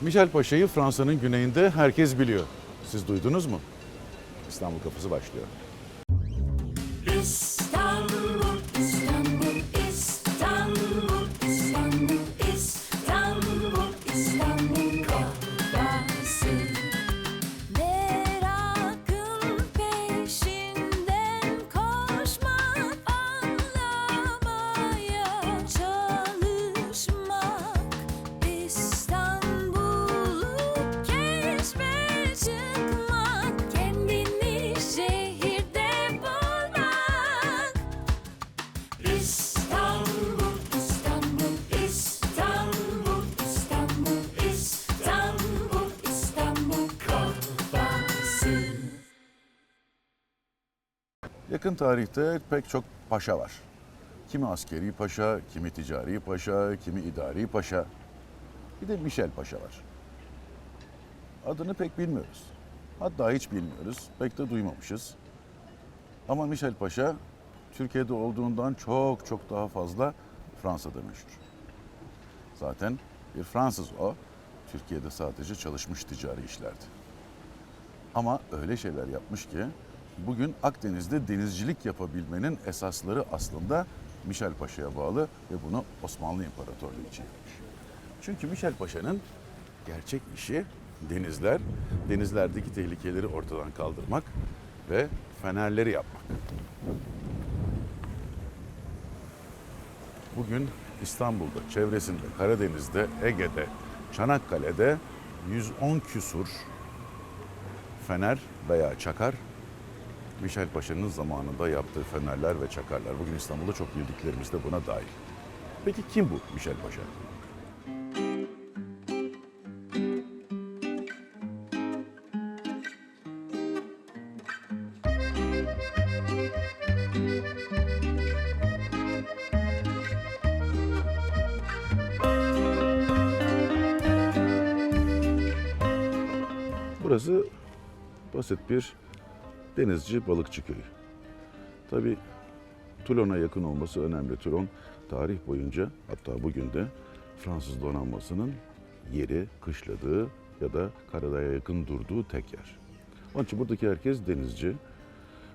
Michel Paşa'yı Fransa'nın güneyinde herkes biliyor. Siz duydunuz mu? İstanbul Kapısı başlıyor. İstanbul, Yakın tarihte pek çok paşa var. Kimi askeri paşa, kimi ticari paşa, kimi idari paşa. Bir de Michel Paşa var. Adını pek bilmiyoruz. Hatta hiç bilmiyoruz. Pek de duymamışız. Ama Michel Paşa Türkiye'de olduğundan çok çok daha fazla Fransa'da meşhur. Zaten bir Fransız o. Türkiye'de sadece çalışmış ticari işlerdi. Ama öyle şeyler yapmış ki bugün Akdeniz'de denizcilik yapabilmenin esasları aslında Michel Paşa'ya bağlı ve bunu Osmanlı İmparatorluğu için yapmış. Çünkü Michel Paşa'nın gerçek işi denizler, denizlerdeki tehlikeleri ortadan kaldırmak ve fenerleri yapmak. Bugün İstanbul'da, çevresinde, Karadeniz'de, Ege'de, Çanakkale'de 110 küsur fener veya çakar Michel Paşa'nın zamanında yaptığı fenerler ve çakarlar. Bugün İstanbul'da çok bildiklerimiz de buna dahil. Peki kim bu Michel Paşa? Burası basit bir denizci balıkçı köyü. Tabi Toulon'a yakın olması önemli. Toulon tarih boyunca hatta bugün de Fransız donanmasının yeri, kışladığı ya da karadaya yakın durduğu tek yer. Onun için buradaki herkes denizci.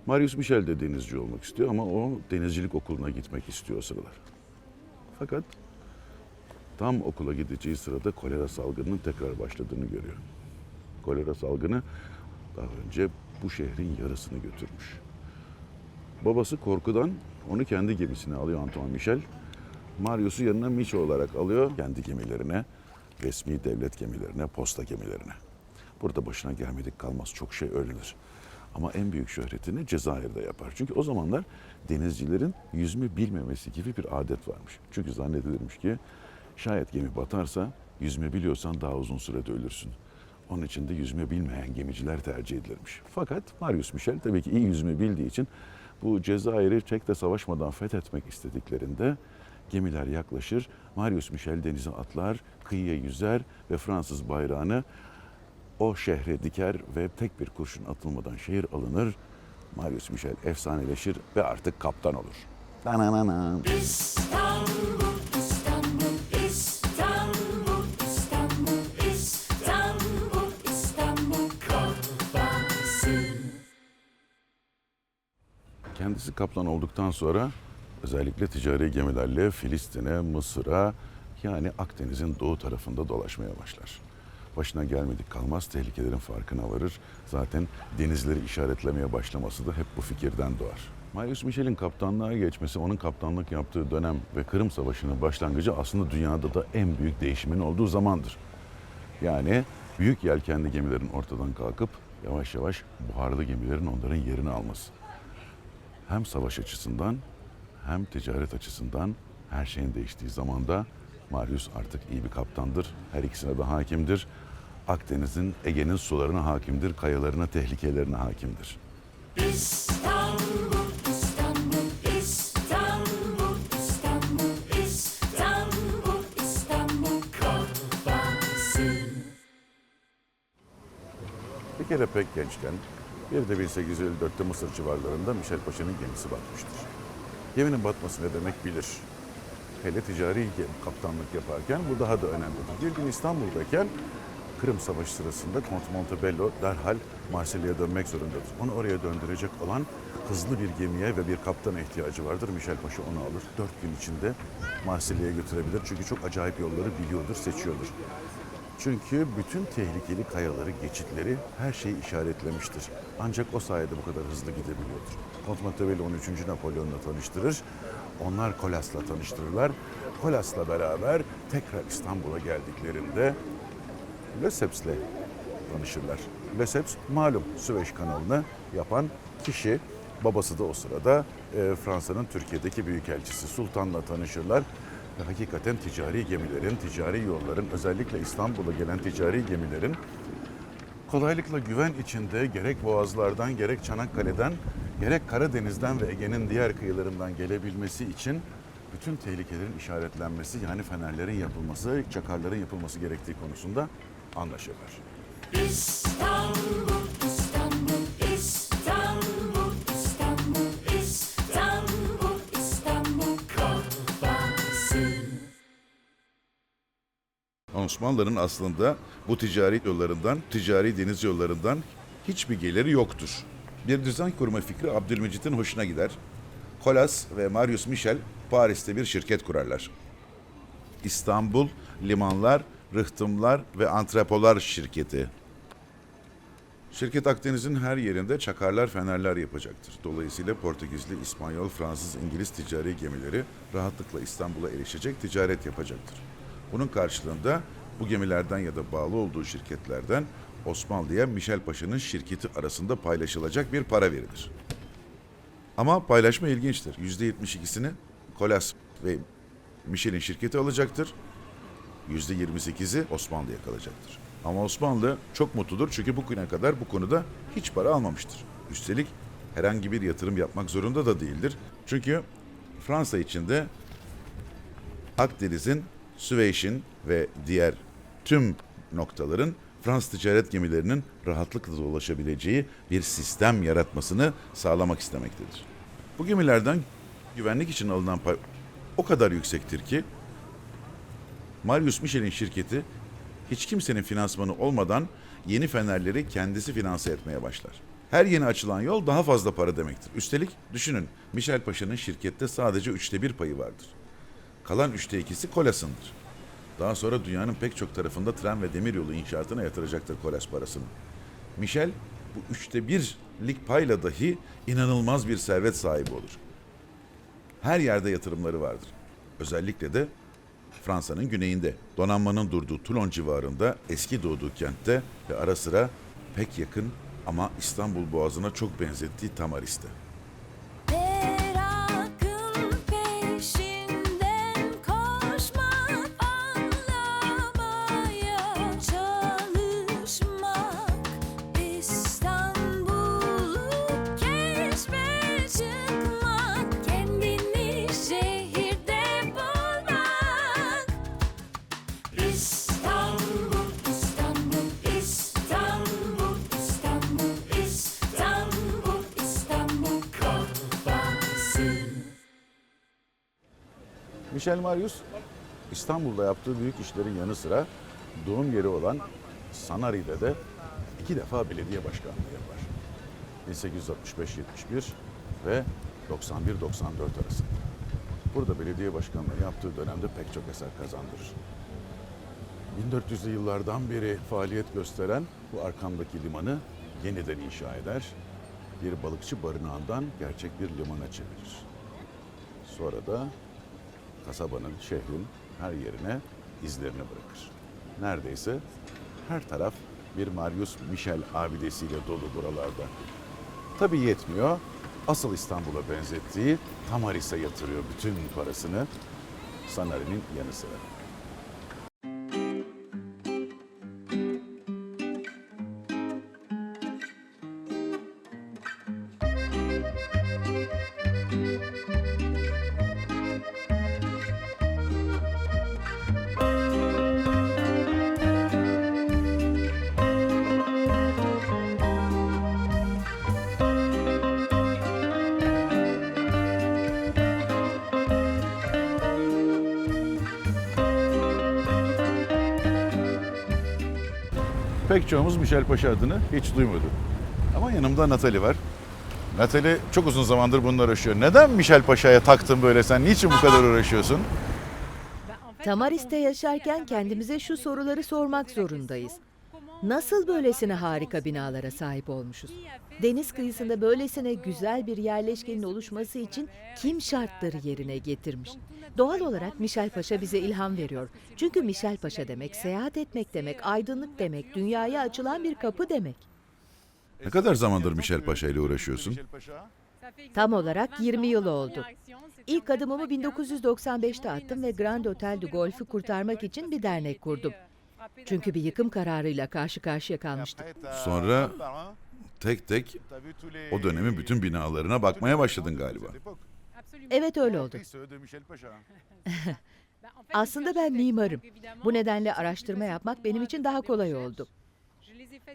Marius Michel de denizci olmak istiyor ama o denizcilik okuluna gitmek istiyor sıralar. Fakat tam okula gideceği sırada kolera salgınının tekrar başladığını görüyor kolera salgını daha önce bu şehrin yarısını götürmüş. Babası korkudan onu kendi gemisine alıyor Antoine Michel. Marius'u yanına Micho olarak alıyor kendi gemilerine, resmi devlet gemilerine, posta gemilerine. Burada başına gelmedik kalmaz çok şey öğrenir. Ama en büyük şöhretini Cezayir'de yapar. Çünkü o zamanlar denizcilerin yüzme bilmemesi gibi bir adet varmış. Çünkü zannedilirmiş ki şayet gemi batarsa yüzme biliyorsan daha uzun sürede ölürsün. Onun için de yüzme bilmeyen gemiciler tercih edilirmiş. Fakat Marius Michel tabii ki iyi yüzme bildiği için bu Cezayir'i Çek'te savaşmadan fethetmek istediklerinde gemiler yaklaşır. Marius Michel denize atlar, kıyıya yüzer ve Fransız bayrağını o şehre diker ve tek bir kurşun atılmadan şehir alınır. Marius Michel efsaneleşir ve artık kaptan olur. İstanbul, Kendisi kaplan olduktan sonra özellikle ticari gemilerle Filistin'e, Mısır'a yani Akdeniz'in doğu tarafında dolaşmaya başlar. Başına gelmedik kalmaz tehlikelerin farkına varır. Zaten denizleri işaretlemeye başlaması da hep bu fikirden doğar. Marius Michel'in kaptanlığa geçmesi, onun kaptanlık yaptığı dönem ve Kırım Savaşı'nın başlangıcı aslında dünyada da en büyük değişimin olduğu zamandır. Yani büyük yelkenli gemilerin ortadan kalkıp yavaş yavaş buharlı gemilerin onların yerini alması hem savaş açısından hem ticaret açısından her şeyin değiştiği zamanda Marius artık iyi bir kaptandır. Her ikisine de hakimdir. Akdeniz'in, Ege'nin sularına hakimdir. Kayalarına, tehlikelerine hakimdir. İstanbul, İstanbul, İstanbul, İstanbul, İstanbul, İstanbul kapısı. Bir kere pek gençken, bir de 1854'te Mısır civarlarında Michel Paşa'nın gemisi batmıştır. Geminin batması ne demek bilir. Hele ticari gemi kaptanlık yaparken bu daha da önemlidir. Bir gün İstanbul'dayken Kırım Savaşı sırasında Kont Montebello derhal Marsilya'ya dönmek zorundadır. Onu oraya döndürecek olan hızlı bir gemiye ve bir kaptana ihtiyacı vardır. Michel Paşa onu alır. Dört gün içinde Marsilya'ya götürebilir. Çünkü çok acayip yolları biliyordur, seçiyordur. Çünkü bütün tehlikeli kayaları, geçitleri her şeyi işaretlemiştir. Ancak o sayede bu kadar hızlı gidebiliyordur. Kont Montebello 13. Napolyon'la tanıştırır. Onlar Kolas'la tanıştırırlar. Kolas'la beraber tekrar İstanbul'a geldiklerinde Lesseps ile tanışırlar. Lesseps malum Süveyş kanalını yapan kişi. Babası da o sırada e, Fransa'nın Türkiye'deki büyükelçisi Sultan'la tanışırlar. Ve hakikaten ticari gemilerin, ticari yolların, özellikle İstanbul'a gelen ticari gemilerin kolaylıkla güven içinde gerek Boğazlardan, gerek Çanakkale'den, gerek Karadeniz'den ve Ege'nin diğer kıyılarından gelebilmesi için bütün tehlikelerin işaretlenmesi yani fenerlerin yapılması, çakarların yapılması gerektiği konusunda. İstanbul, İstanbul, Osmanlıların aslında bu ticari yollarından, ticari deniz yollarından hiçbir geliri yoktur. Bir düzen kurma fikri Abdülmecit'in hoşuna gider. Colas ve Marius Michel Paris'te bir şirket kurarlar. İstanbul Limanlar, Rıhtımlar ve Antrepolar Şirketi. Şirket Akdeniz'in her yerinde çakarlar, fenerler yapacaktır. Dolayısıyla Portekizli, İspanyol, Fransız, İngiliz ticari gemileri rahatlıkla İstanbul'a erişecek, ticaret yapacaktır. Bunun karşılığında bu gemilerden ya da bağlı olduğu şirketlerden Osmanlı'ya Michel Paşa'nın şirketi arasında paylaşılacak bir para verilir. Ama paylaşma ilginçtir. %72'sini Kolas ve Michel'in şirketi alacaktır. %28'i Osmanlı'ya kalacaktır. Ama Osmanlı çok mutludur çünkü bugüne kadar bu konuda hiç para almamıştır. Üstelik herhangi bir yatırım yapmak zorunda da değildir. Çünkü Fransa içinde Akdeniz'in, Süveyş'in ve diğer tüm noktaların Fransız ticaret gemilerinin rahatlıkla dolaşabileceği bir sistem yaratmasını sağlamak istemektedir. Bu gemilerden güvenlik için alınan pay o kadar yüksektir ki Marius Michel'in şirketi hiç kimsenin finansmanı olmadan yeni fenerleri kendisi finanse etmeye başlar. Her yeni açılan yol daha fazla para demektir. Üstelik düşünün Michel Paşa'nın şirkette sadece üçte bir payı vardır. Kalan üçte ikisi Kolas'ındır. Daha sonra dünyanın pek çok tarafında tren ve demiryolu inşaatına yatıracaktır Kolas parasını. Michel bu üçte birlik payla dahi inanılmaz bir servet sahibi olur. Her yerde yatırımları vardır. Özellikle de Fransa'nın güneyinde, donanmanın durduğu Toulon civarında, eski doğduğu kentte ve ara sıra pek yakın ama İstanbul Boğazı'na çok benzettiği Tamaris'te. Michel Marius İstanbul'da yaptığı büyük işlerin yanı sıra doğum yeri olan Sanari'de de iki defa belediye başkanlığı yapar. 1865-71 ve 91-94 arasında. Burada belediye başkanlığı yaptığı dönemde pek çok eser kazandırır. 1400'lü yıllardan beri faaliyet gösteren bu arkamdaki limanı yeniden inşa eder. Bir balıkçı barınağından gerçek bir limana çevirir. Sonra da kasabanın, şehrin her yerine izlerini bırakır. Neredeyse her taraf bir Marius Michel abidesiyle dolu buralarda. Tabii yetmiyor. Asıl İstanbul'a benzettiği Tamaris'e yatırıyor bütün parasını Sanari'nin yanı sıra. Pek çoğumuz Michel Paşa adını hiç duymadı. Ama yanımda Natali var. Natali çok uzun zamandır bununla uğraşıyor. Neden Michel Paşa'ya taktın böyle sen? Niçin bu kadar uğraşıyorsun? Tamaris'te yaşarken kendimize şu soruları sormak zorundayız. Nasıl böylesine harika binalara sahip olmuşuz? Deniz kıyısında böylesine güzel bir yerleşkenin oluşması için kim şartları yerine getirmiş? Doğal olarak Michel Paşa bize ilham veriyor. Çünkü Michel Paşa demek seyahat etmek demek, aydınlık demek, dünyaya açılan bir kapı demek. Ne kadar zamandır Michel Paşa ile uğraşıyorsun? Tam olarak 20 yıl oldu. İlk adımımı 1995'te attım ve Grand Hotel du Golf'u kurtarmak için bir dernek kurdum. Çünkü bir yıkım kararıyla karşı karşıya kalmıştık. Sonra tek tek o dönemin bütün binalarına bakmaya başladın galiba. Evet öyle oldu. Aslında ben mimarım. Bu nedenle araştırma yapmak benim için daha kolay oldu.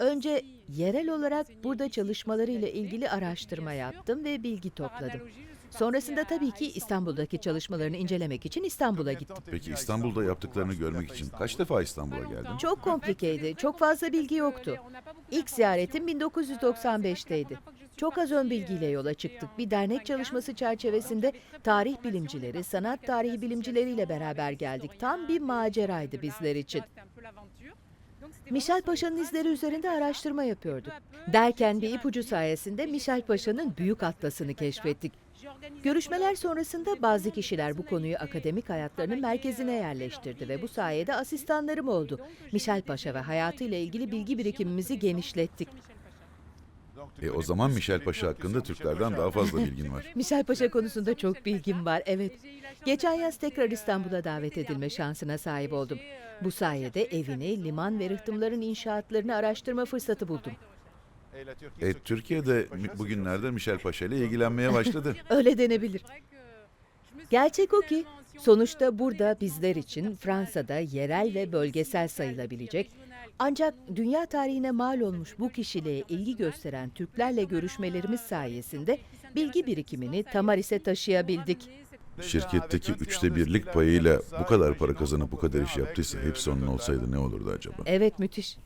Önce yerel olarak burada çalışmalarıyla ilgili araştırma yaptım ve bilgi topladım. Sonrasında tabii ki İstanbul'daki çalışmalarını incelemek için İstanbul'a gittim. Peki İstanbul'da yaptıklarını görmek için kaç defa İstanbul'a geldin? Çok komplikeydi, çok fazla bilgi yoktu. İlk ziyaretim 1995'teydi. Çok az ön bilgiyle yola çıktık. Bir dernek çalışması çerçevesinde tarih bilimcileri, sanat tarihi bilimcileriyle beraber geldik. Tam bir maceraydı bizler için. Michel Paşa'nın izleri üzerinde araştırma yapıyorduk. Derken bir ipucu sayesinde Michel Paşa'nın büyük atlasını keşfettik. Görüşmeler sonrasında bazı kişiler bu konuyu akademik hayatlarının merkezine yerleştirdi ve bu sayede asistanlarım oldu. Michel Paşa ve hayatıyla ilgili bilgi birikimimizi genişlettik. E o zaman Michel Paşa hakkında Türklerden daha fazla bilgin var. Michel Paşa konusunda çok bilgim var, evet. Geçen yaz tekrar İstanbul'a davet edilme şansına sahip oldum. Bu sayede evini, liman ve rıhtımların inşaatlarını araştırma fırsatı buldum. E Türkiye'de bugünlerde Michel Paşa ile ilgilenmeye başladı. Öyle denebilir. Gerçek o ki sonuçta burada bizler için Fransa'da yerel ve bölgesel sayılabilecek ancak dünya tarihine mal olmuş bu kişiliğe ilgi gösteren Türklerle görüşmelerimiz sayesinde bilgi birikimini Tamaris'e taşıyabildik. Şirketteki üçte birlik payıyla bu kadar para kazanıp bu kadar iş yaptıysa hepsi onun olsaydı ne olurdu acaba? Evet müthiş.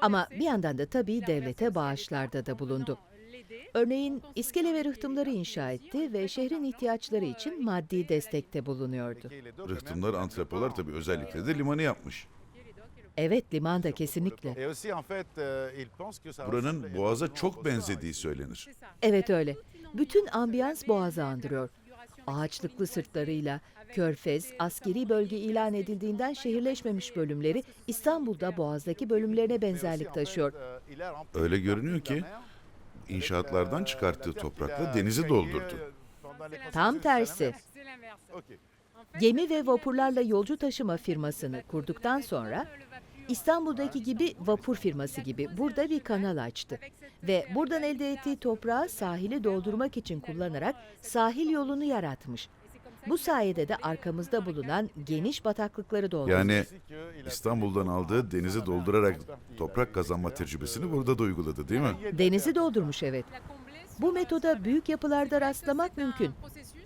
Ama bir yandan da tabii devlete bağışlarda da bulundu. Örneğin iskele ve rıhtımları inşa etti ve şehrin ihtiyaçları için maddi destekte bulunuyordu. Rıhtımlar, antrepolar tabii özellikle de limanı yapmış. Evet liman da kesinlikle. Buranın boğaza çok benzediği söylenir. Evet öyle. Bütün ambiyans boğazı andırıyor. Ağaçlıklı sırtlarıyla Körfez, askeri bölge ilan edildiğinden şehirleşmemiş bölümleri İstanbul'da Boğaz'daki bölümlerine benzerlik taşıyor. Öyle görünüyor ki inşaatlardan çıkarttığı toprakla denizi doldurdu. Tam tersi. Gemi ve vapurlarla yolcu taşıma firmasını kurduktan sonra İstanbul'daki gibi vapur firması gibi burada bir kanal açtı. Ve buradan elde ettiği toprağı sahili doldurmak için kullanarak sahil yolunu yaratmış. Bu sayede de arkamızda bulunan geniş bataklıkları doldurdu. Yani İstanbul'dan aldığı denizi doldurarak toprak kazanma tecrübesini burada da uyguladı değil mi? Denizi doldurmuş evet. Bu metoda büyük yapılarda rastlamak mümkün.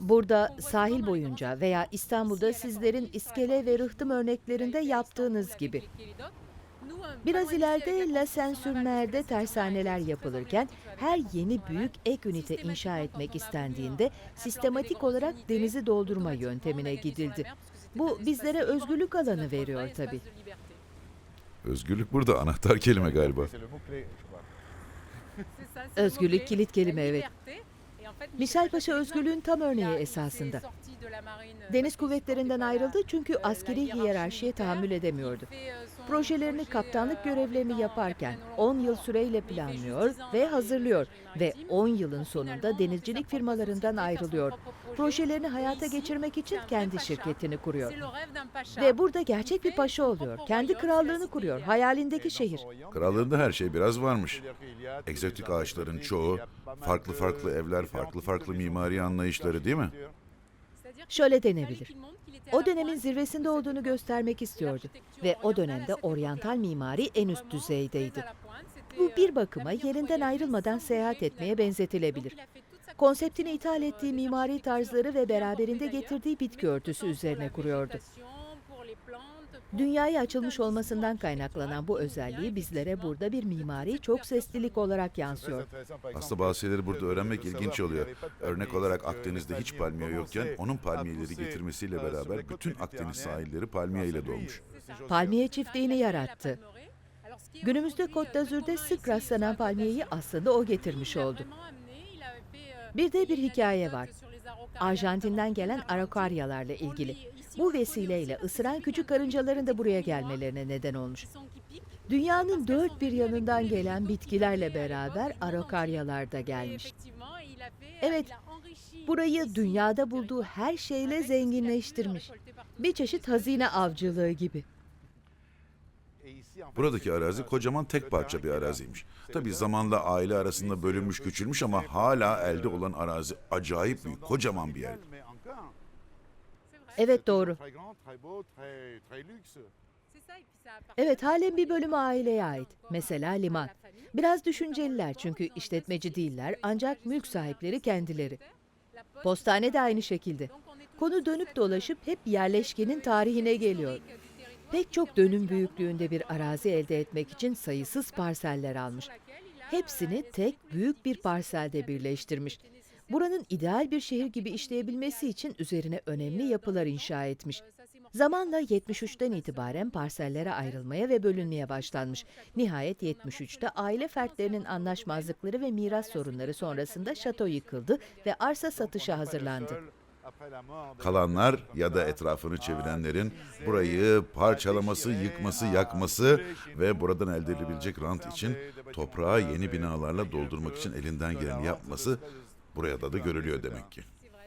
Burada sahil boyunca veya İstanbul'da sizlerin iskele ve rıhtım örneklerinde yaptığınız gibi. Biraz ileride La Saint-Sur-Mer'de tersaneler yapılırken her yeni büyük ek ünite inşa etmek istendiğinde sistematik olarak denizi doldurma yöntemine gidildi. Bu bizlere özgürlük alanı veriyor tabii. Özgürlük burada anahtar kelime galiba. Özgürlük kilit kelime evet. Michel Paşa özgürlüğün tam örneği esasında. Deniz kuvvetlerinden ayrıldı çünkü askeri hiyerarşiye tahammül edemiyordu. Projelerini kaptanlık görevlerini yaparken 10 yıl süreyle planlıyor ve hazırlıyor ve 10 yılın sonunda denizcilik firmalarından ayrılıyor. Projelerini hayata geçirmek için kendi şirketini kuruyor. Ve burada gerçek bir paşa oluyor. Kendi krallığını kuruyor. Hayalindeki şehir. Krallığında her şey biraz varmış. Egzotik ağaçların çoğu, farklı farklı evler, farklı farklı mimari anlayışları değil mi? Şöyle denebilir. O dönemin zirvesinde olduğunu göstermek istiyordu ve o dönemde oryantal mimari en üst düzeydeydi. Bu bir bakıma yerinden ayrılmadan seyahat etmeye benzetilebilir. Konseptini ithal ettiği mimari tarzları ve beraberinde getirdiği bitki örtüsü üzerine kuruyordu. Dünyaya açılmış olmasından kaynaklanan bu özelliği bizlere burada bir mimari çok seslilik olarak yansıyor. Aslında bazı şeyleri burada öğrenmek ilginç oluyor. Örnek olarak Akdeniz'de hiç palmiye yokken onun palmiyeleri getirmesiyle beraber bütün Akdeniz sahilleri palmiye ile dolmuş. Palmiye çiftliğini yarattı. Günümüzde Côte d'Azur'da sık rastlanan palmiyeyi aslında o getirmiş oldu. Bir de bir hikaye var. Arjantin'den gelen arakaryalarla ilgili. Bu vesileyle ısıran küçük karıncaların da buraya gelmelerine neden olmuş. Dünyanın dört bir yanından gelen bitkilerle beraber arakaryalar da gelmiş. Evet, burayı dünyada bulduğu her şeyle zenginleştirmiş. Bir çeşit hazine avcılığı gibi. Buradaki arazi kocaman tek parça bir araziymiş. Tabii zamanla aile arasında bölünmüş küçülmüş ama hala elde olan arazi acayip büyük, kocaman bir yer. Evet doğru. Evet halen bir bölümü aileye ait. Mesela liman. Biraz düşünceliler çünkü işletmeci değiller ancak mülk sahipleri kendileri. Postane de aynı şekilde. Konu dönüp dolaşıp hep yerleşkenin tarihine geliyor. Pek çok dönüm büyüklüğünde bir arazi elde etmek için sayısız parseller almış. Hepsini tek büyük bir parselde birleştirmiş. Buranın ideal bir şehir gibi işleyebilmesi için üzerine önemli yapılar inşa etmiş. Zamanla 73'ten itibaren parsellere ayrılmaya ve bölünmeye başlanmış. Nihayet 73'te aile fertlerinin anlaşmazlıkları ve miras sorunları sonrasında şato yıkıldı ve arsa satışa hazırlandı. Kalanlar ya da etrafını çevirenlerin burayı parçalaması, yıkması, yakması ve buradan elde edilebilecek rant için toprağı yeni binalarla doldurmak için elinden geleni yapması buraya da görülüyor demek ki.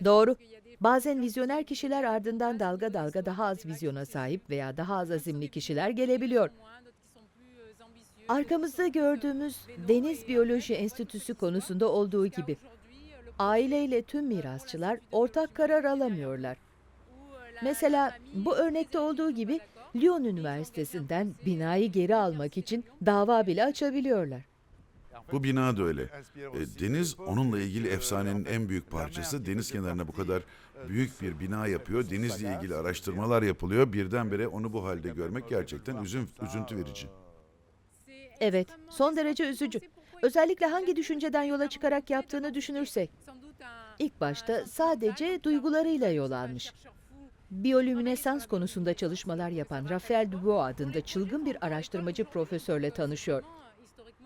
Doğru. Bazen vizyoner kişiler ardından dalga dalga daha az vizyona sahip veya daha az azimli kişiler gelebiliyor. Arkamızda gördüğümüz Deniz Biyoloji Enstitüsü konusunda olduğu gibi aileyle tüm mirasçılar ortak karar alamıyorlar. Mesela bu örnekte olduğu gibi Lyon Üniversitesi'nden binayı geri almak için dava bile açabiliyorlar. Bu bina da öyle. E, deniz onunla ilgili efsanenin en büyük parçası. Deniz kenarına bu kadar büyük bir bina yapıyor. Denizle ilgili araştırmalar yapılıyor. Birdenbire onu bu halde görmek gerçekten üzün, üzüntü verici. Evet, son derece üzücü. Özellikle hangi düşünceden yola çıkarak yaptığını düşünürsek. İlk başta sadece duygularıyla yol almış. Biyolüminesans konusunda çalışmalar yapan Raphael Dubois adında çılgın bir araştırmacı profesörle tanışıyor.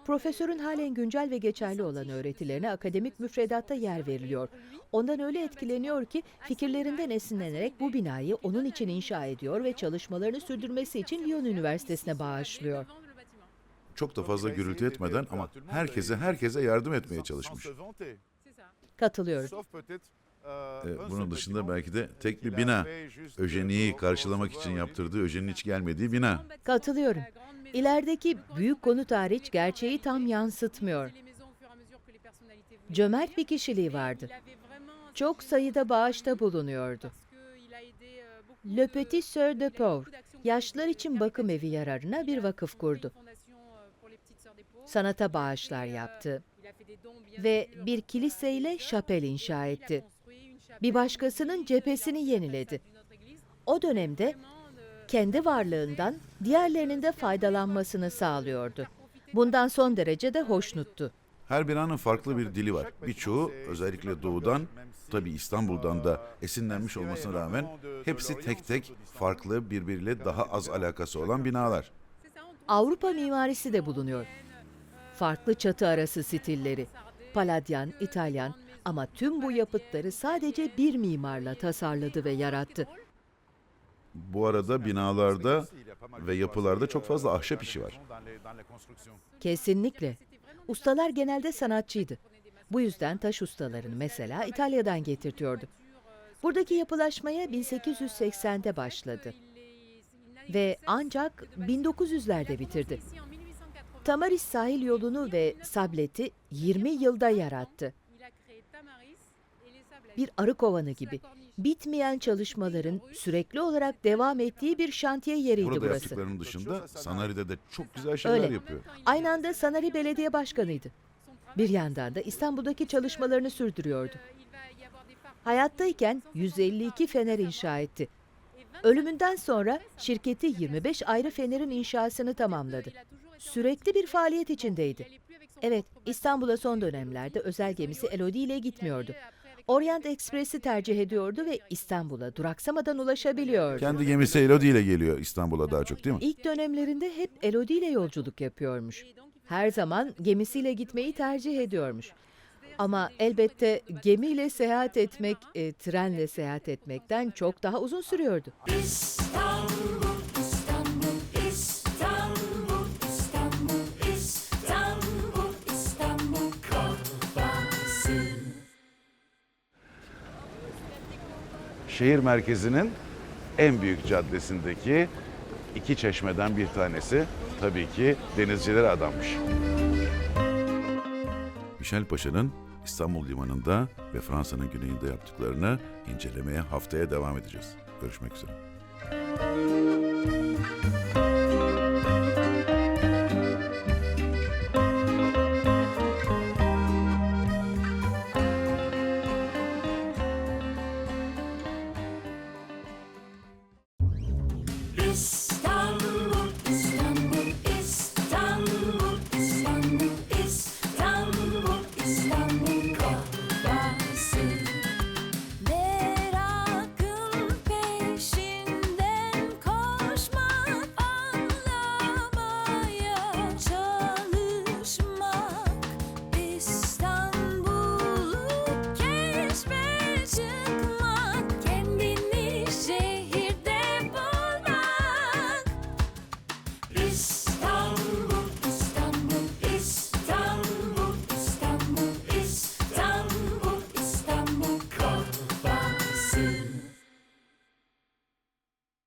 Profesörün halen güncel ve geçerli olan öğretilerine akademik müfredatta yer veriliyor. Ondan öyle etkileniyor ki fikirlerinden esinlenerek bu binayı onun için inşa ediyor ve çalışmalarını sürdürmesi için Lyon Üniversitesi'ne bağışlıyor. Çok da fazla gürültü etmeden ama herkese herkese yardım etmeye çalışmış. Katılıyorum. E, bunun dışında belki de tek bir bina. Öjeni'yi karşılamak için yaptırdığı, Öjeni'nin hiç gelmediği bina. Katılıyorum. İlerideki büyük konut hariç gerçeği tam yansıtmıyor. Cömert bir kişiliği vardı. Çok sayıda bağışta bulunuyordu. Le Petit Sœur de Pauvre, yaşlılar için bakım evi yararına bir vakıf kurdu. Sanata bağışlar yaptı ve bir kiliseyle şapel inşa etti. Bir başkasının cephesini yeniledi. O dönemde kendi varlığından diğerlerinin de faydalanmasını sağlıyordu. Bundan son derece de hoşnuttu. Her binanın farklı bir dili var. Birçoğu özellikle doğudan, tabi İstanbul'dan da esinlenmiş olmasına rağmen hepsi tek tek farklı birbiriyle daha az alakası olan binalar. Avrupa mimarisi de bulunuyor. Farklı çatı arası stilleri, Paladyan, İtalyan ama tüm bu yapıtları sadece bir mimarla tasarladı ve yarattı. Bu arada binalarda ve yapılarda çok fazla ahşap işi var. Kesinlikle. Ustalar genelde sanatçıydı. Bu yüzden taş ustalarını mesela İtalya'dan getirtiyordu. Buradaki yapılaşmaya 1880'de başladı ve ancak 1900'lerde bitirdi. Tamaris sahil yolunu ve sableti 20 yılda yarattı. Bir arı kovanı gibi bitmeyen çalışmaların sürekli olarak devam ettiği bir şantiye yeriydi Burada burası. yaptıklarının dışında Sanari'de de çok güzel şeyler Öyle. yapıyor. Aynı anda Sanari Belediye Başkanıydı. Bir yandan da İstanbul'daki çalışmalarını sürdürüyordu. Hayattayken 152 fener inşa etti. Ölümünden sonra şirketi 25 ayrı fenerin inşasını tamamladı. Sürekli bir faaliyet içindeydi. Evet, İstanbul'a son dönemlerde özel gemisi Elodie ile gitmiyordu. Orient Express'i tercih ediyordu ve İstanbul'a duraksamadan ulaşabiliyordu. Kendi gemisi Elodie ile geliyor İstanbul'a daha çok değil mi? İlk dönemlerinde hep Elodie ile yolculuk yapıyormuş. Her zaman gemisiyle gitmeyi tercih ediyormuş. Ama elbette gemiyle seyahat etmek, e, trenle seyahat etmekten çok daha uzun sürüyordu. İstanbul, Şehir merkezinin en büyük caddesindeki iki çeşmeden bir tanesi tabii ki denizcilere adanmış. Michel Paşa'nın İstanbul limanında ve Fransa'nın güneyinde yaptıklarını incelemeye haftaya devam edeceğiz. Görüşmek üzere.